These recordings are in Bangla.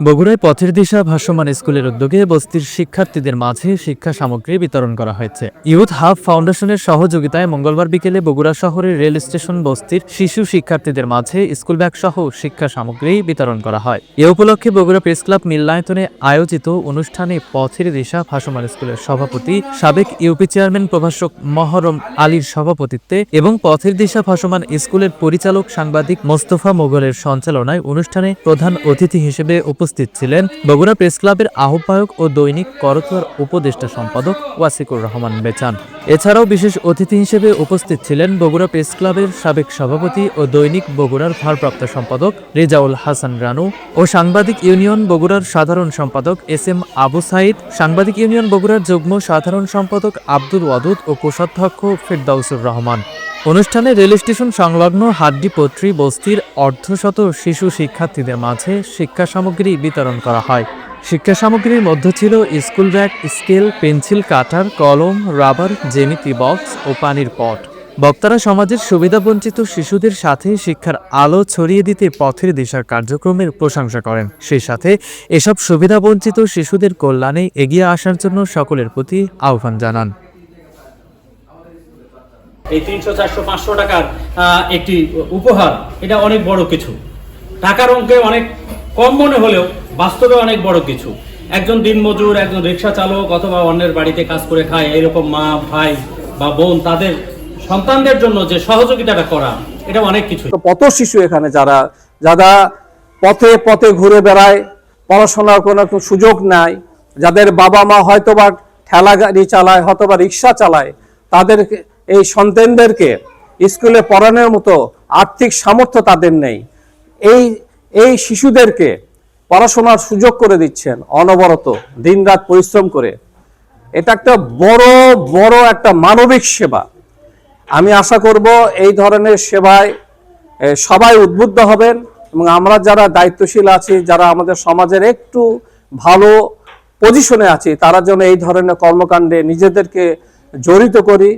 বগুড়ায় পথের দিশা ভাসমান স্কুলের উদ্যোগে বস্তির শিক্ষার্থীদের মাঝে শিক্ষা সামগ্রী বিতরণ করা হয়েছে। ইউথ হাব ফাউন্ডেশনের সহযোগিতায় মঙ্গলবার বিকেলে বগুড়া শহরের রেল স্টেশন বস্তির শিশু শিক্ষার্থীদের মাঝে স্কুল ব্যাগ সহ শিক্ষা সামগ্রী বিতরণ করা হয়। এ উপলক্ষে বগুড়া প্রেস ক্লাব মিল্লায়তনে আয়োজিত অনুষ্ঠানে পথের দিশা ভাসমান স্কুলের সভাপতি, সাবেক ইউপি চেয়ারম্যান প্রভাষক মহরম আলীর সভাপতিত্বে এবং পথের দিশা ভাসমান স্কুলের পরিচালক সাংবাদিক মোস্তফা মোগলের সঞ্চালনায় অনুষ্ঠানে প্রধান অতিথি হিসেবে উপস্থিত ছিলেন বগুড়া প্রেস ক্লাবের আহ্বায়ক ও দৈনিক করতোয়ার উপদেষ্টা সম্পাদক ওয়াসিকুর রহমান বেচান। এছাড়াও বিশেষ অতিথি হিসেবে উপস্থিত ছিলেন বগুড়া প্রেস ক্লাবের সাবেক সভাপতি ও দৈনিক বগুড়ার ভারপ্রাপ্ত সম্পাদক রেজাউল হাসান রানু ও সাংবাদিক ইউনিয়ন বগুড়ার সাধারণ সম্পাদক এস এম আবু সাইদ, সাংবাদিক ইউনিয়ন বগুড়ার যুগ্ম সাধারণ সম্পাদক আব্দুল ওয়াদুদ ও কোষাধ্যক্ষ ফেরদাউসুর রহমান। অনুষ্ঠানে রেল স্টেশন সংলগ্ন হাড্ডিপত্রী বস্তির অর্ধশত শিশু শিক্ষার্থীদের মাঝে শিক্ষা সামগ্রী বিতরণ করা হয়। শিক্ষা সামগ্রীর মধ্যে ছিল school bag, scale, pencil, cutter, কলম, রাবার, জ্যামিতি বক্স ও পানির পট। বক্তারা সমাজের সুবিধাবঞ্চিত শিশুদের সাথে শিক্ষার আলো ছড়িয়ে দিতে পথের দিশার কার্যক্রমের প্রশংসা করেন। সেই সাথে এসব সুবিধাবঞ্চিত শিশুদের কল্যাণে এগিয়ে আসার জন্য সকলের প্রতি আহ্বান জানান। এই তিনশো, চারশো, পাঁচশো টাকার একটি উপহার। এটা অনেক বড় কিছু। টাকার অঙ্কে অনেক কম মনে হলেও বাস্তবে অনেক বড় কিছু। একজন দিনমজুর, একজন রিক্সা চালক অথবা অন্যের বাড়িতে কাজ করে খায় এরকম মা, ভাই বা বোন, তাদের সন্তানদের জন্য যে সহযোগিতাটা করা, এটা অনেক কিছু। কত শিশু এখানে যারা যারা পথে পথে ঘুরে বেড়ায় পড়াশোনার কোনো সুযোগ নাই, যাদের বাবা মা হয়তো বা ঠেলা গাড়ি চালায় হয়তো বা রিক্সা চালায় তাদের এই সন্তানদেরকে স্কুলে পড়ানোর মতো আর্থিক সামর্থ্য তাদের নেই। এই এই শিশুদেরকে পড়াশোনার সুযোগ করে দিচ্ছেন অনবরত, দিনরাত পরিশ্রম করে। এটা একটা বড় বড় একটা মানবিক সেবা। আমি আশা করব এই ধরনের সেবায় সবাই উদ্বুদ্ধ হবেন এবং আমরা যারা দায়িত্বশীল আছি, যারা আমাদের সমাজের একটু ভালো পজিশনে আছি, তারা যেন এই ধরনের কর্মকাণ্ডে নিজেদেরকে জড়িত করি।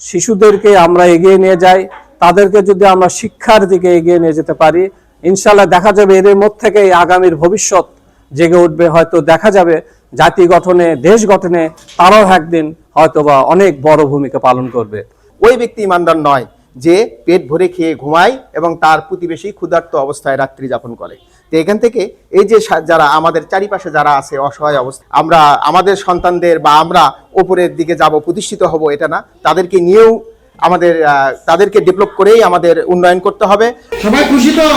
শিশুদেরকে আমরা এগিয়ে নিয়ে যাই, তাদেরকে যদি আমরা শিক্ষার দিকে এগিয়ে নিয়ে যেতে পারি ইনশাল্লাহ দেখা যাবে এদের মধ্যে থেকে আগামীর ভবিষ্যৎ জেগে উঠবে। হয়তো দেখা যাবে জাতি গঠনে, দেশ গঠনে তারাও একদিন হয়তোবা অনেক বড় ভূমিকা পালন করবে। ওই ব্যক্তি ইমানদার নয়। যে পেট ভরে খেয়ে ঘুমায় এবং তার প্রতিবেশী ক্ষুধার্ত অবস্থায় রাত্রি যাপন করে। তো এখান থেকে এই যে যারা আমাদের চারিপাশে যারা আছে, অসহায় অবস্থা, আমরা, আমাদের সন্তানদের বা আমরা ওপরের দিকে যাব, প্রতিষ্ঠিত হব, এটা না। তাদেরকে নিয়েও আমাদের তাদেরকে ডেভেলপ করেই আমাদের উন্নয়ন করতে হবে। সবাই খুশি তো?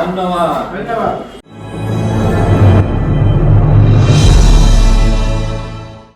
ধন্যবাদ। ধন্যবাদ।